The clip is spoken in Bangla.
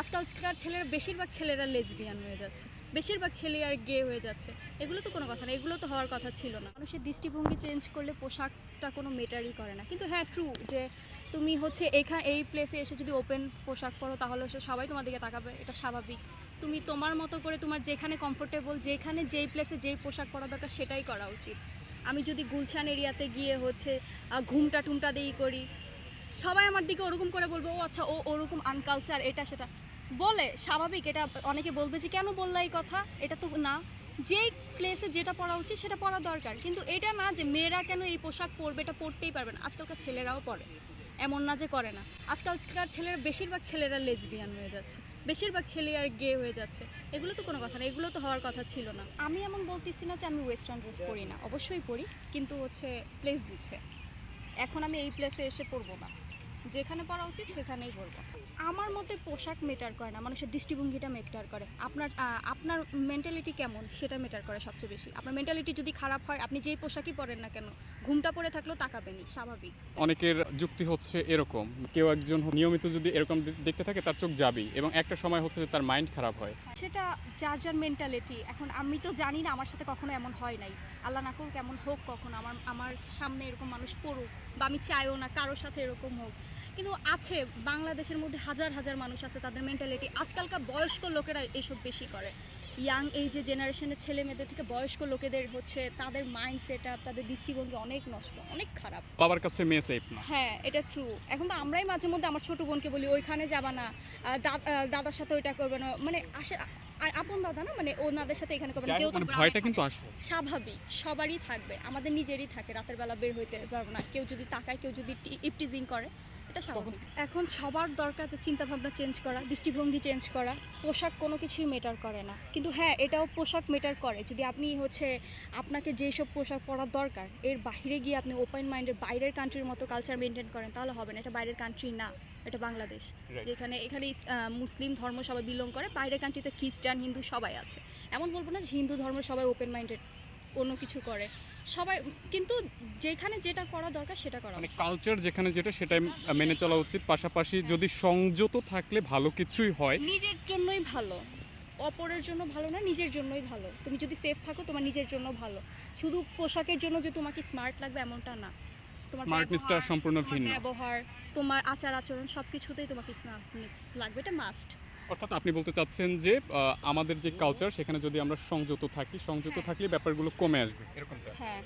আজকালকার ছেলেরা, বেশিরভাগ ছেলেরা লেসবিয়ান হয়ে যাচ্ছে। বেশিরভাগ ছেলে আর গে হয়ে যাচ্ছে। এগুলো তো কোনো কথা না, এগুলো তো হওয়ার কথা ছিল না। মানুষের দৃষ্টিভঙ্গি চেঞ্জ করলে পোশাকটা কোনো মেটারই করে না। কিন্তু হ্যাঁ ট্রু যে তুমি হচ্ছে এখানে এই প্লেসে এসে যদি ওপেন পোশাক পরো, তাহলে সে সবাই তোমার দিকে তাকাবে, এটা স্বাভাবিক। তুমি তোমার মতো করে তোমার যেখানে কমফোর্টেবল যেখানে যেই প্লেসে যেই পোশাক পরা দরকার, সেটাই করা উচিত। আমি যদি গুলশান এরিয়াতে গিয়ে হচ্ছে ঘুমটা টুমটা দিই করি, সবাই আমার দিকে ওরকম করে বলব, ও আচ্ছা ও ওরকম আনকালচার এটা সেটা। বলে, স্বাভাবিক, এটা অনেকে বলবে যে, কেন বললা এই কথা? এটা তো না। যেই প্লেসে যেটা পরা উচিত, সেটা পরা দরকার। কিন্তু এটা না যে, মেয়েরা কেন এই পোশাক পরবে, এটা পরতেই পারবে না। আজকালকার ছেলেরাও পরে। এমন না যে, করে না। আজকালকার ছেলেরা বেশিরভাগ ছেলেরা লেসবিয়ান হয়ে যাচ্ছে। বেশিরভাগ ছেলে আর গে হয়ে যাচ্ছে। এগুলো তো কোনো কথা না। এগুলো তো হওয়ার কথা ছিল না। আমি এমন বলতেছি না যে, আমি ওয়েস্টার্ন ড্রেস পরি না। অবশ্যই পরি। কিন্তু হচ্ছে প্লেস বুঝে। এখন আমি এই প্লেসে এসে পরবো না। যেখানে পরা উচিত সেখানেই পরবো আমার মতে পোশাক মেটার করে না মানুষের দৃষ্টিভঙ্গিটা মেটার করে। আপনার আপনার মেন্টালিটি কেমন? সেটা মেটার করে সবচেয়ে বেশি। আপনার মেন্টালিটি যদি খারাপ হয় আপনি যেই পোশাকই পরেন না কেন ঘুমটা পরে থাকলেও তাকাবেনই স্বাভাবিক। অনেকের যুক্তি হচ্ছে এরকম কেউ একজন নিয়মিত যদি এরকম দেখতে থাকে তার চোখ যাবেই এবং একটা সময় হচ্ছে যে তার মাইন্ড খারাপ হয়। সেটা যার যার মেন্টালিটি এখন আমি তো জানি না আমার সাথে কখনো এমন হয় নাই। আল্লাহ না করুক এমন হোক কখন আমার আমার সামনে এরকম মানুষ পড়ুক বা আমি চাইও না কারোর সাথে এরকম হোক। কিন্তু আছে বাংলাদেশের মধ্যে হাজার হাজার মানুষ আছে তাদের মেন্টালিটি আজকালকার বয়স্ক লোকেরা এসব বেশি করে। ইয়াং এই যে জেনারেশনের ছেলে মেয়েদের থেকে বয়স্ক লোকেদের হচ্ছে তাদের মাইন্ড সেট আপ তাদের দৃষ্টিভঙ্গি অনেক নষ্ট অনেক খারাপ। বাবার কাছে মেয়ে সেফ না। হ্যাঁ এটা ট্রু এখন তো আমরাই মাঝে মধ্যে আমার ছোট বোনকে বলি ওইখানে যাবা না দাদার সাথে ওইটা করবে না। মানে আসে আর আপন দাদা না মানে ওনাদের সাথে এখানে করবে না যাই হোক, যেহেতু মানে ভয়টা কিন্তু আসবে স্বাভাবিক সবারই থাকবে আমাদের নিজেরই থাকে রাতের বেলা বের হইতে পারব না কেউ যদি তাকায় কেউ যদি ইপটিজিং করে। এটা স্বাভাবিক। এখন সবার দরকার যে চিন্তা ভাবনা চেঞ্জ করা দৃষ্টিভঙ্গি চেঞ্জ করা। পোশাক কোনো কিছুই মেটার করে না। কিন্তু হ্যাঁ এটাও পোশাক মেটার করে। যদি আপনি হচ্ছে আপনাকে যেসব পোশাক পরার দরকার এর বাইরে গিয়ে আপনি ওপেন মাইন্ডের বাইরের কান্ট্রির মতো কালচার মেনটেন করেন তাহলে হবে না। এটা বাইরের কান্ট্রি না এটা বাংলাদেশ। যেখানে এখানে মুসলিম ধর্ম সবাই বিলং করে বাইরের কান্ট্রিতে খ্রিস্টান হিন্দু সবাই আছে। এমন বলব না যে হিন্দু ধর্ম সবাই ওপেন মাইন্ডেড কোনো কিছু করে। সবাই কিন্তু যেখানে যেটা করা দরকার সেটা করা মানে কালচার যেখানে যেটা সেটাই। মেনে চলা উচিত। পাশাপাশি যদি সংযত থাকলে ভালো কিছুই হয়। নিজের জন্যই ভালো। অপরের জন্য ভালো না নিজের জন্যই ভালো। তুমি যদি সেফ থাকো তোমার নিজের জন্য ভালো। শুধু পোশাকের জন্য যে তোমাকে স্মার্ট লাগবে এমনটা না। তোমার স্মার্টনেসটা সম্পূর্ণ ভিন্ন। ব্যবহার তোমার আচার আচরণ সব কিছুতেই তোমাকে স্মার্টনেস লাগবে এটা মাস্ট অর্থাৎ আপনি বলতে চাচ্ছেন যে আমাদের যে কালচার সেখানে যদি আমরা সংযত থাকি সংযত হ্যাঁ। থাকলে ব্যাপারগুলো কমে আসবে এরকমটা। হ্যাঁ।